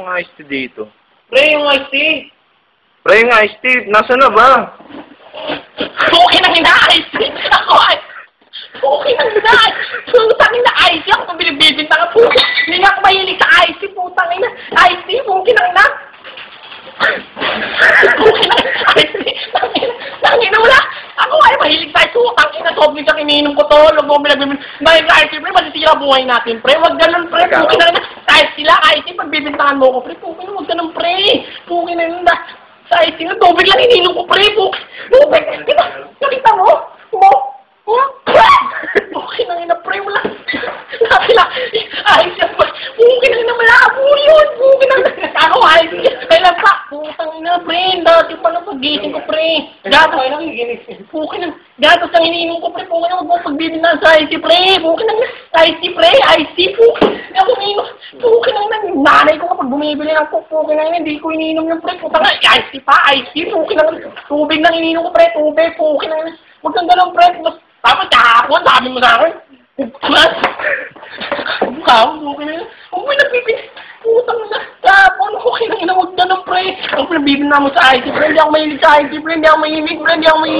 Yung iced tea dito. Pre, yung iced tea. Pre, yung iced tea, nasa na ba? Okay na ina-iced tea. Ako ay... Okay na ina Putang ina, iced tea. Ako pang binibibinta ka po. Hindi nga ako mahilig sa iced tea. Putang ina. Iced tea, okay na ina. Okay na, iced tea. Tangina, wala. Ako ay mahilig sa iced tea. Tangina, sobrang ka iniinom ko to. Mo binagbibin. Dahil sa iced tea, pre, masisira buhay natin, pre. Huwag ganun, pre. Okay na ina. Iced tea lang, iced tea. Pagbibintahan mo ko, pre. Okay na, huwag ganun, pre. Okay na ina. Sa iced tea, tubig lang iniinom ko, pre. Tubig. Kita, nakita mo? Mo? Mo? Okay na ina, pre. Wala. Nakila. Ayos yan, pre. Okay na ina, malabo yun. Okay na. Ako, ayos yan. Kailan pa? Putang ina, pre. Dati pa na pagising ko, pre. Gato. Ay, nakikinig. Okay na. Gatos ang iniinom ko, pre. Okay na, huwag mo pagbibintahan sa IC, pre. Okay na, IC, pre. IC, po. Ako iniinom. Okay na ina. Nanay ko kapag bumibili ng okay na ina. Hindi ko iniinom yung pre. Putang ina, IC pa, IC. Okay na. Tubig lang iniinom ko, pre. Tubig. Okay na ina. Huwag kang ganun, pre. Mas, tapos kahapon, sabi mo sa akin. Mas, ikaw, okay na yun. Huwag mo nagpipin. Putang na. Kahapon, okay na ina. Huwag ganun, pre. Ang pre, bibin na mo sa IT, pre. Hindi ako mahilig sa IT, pre. Hindi ako mahilig, pre. Hindi ako mahilig.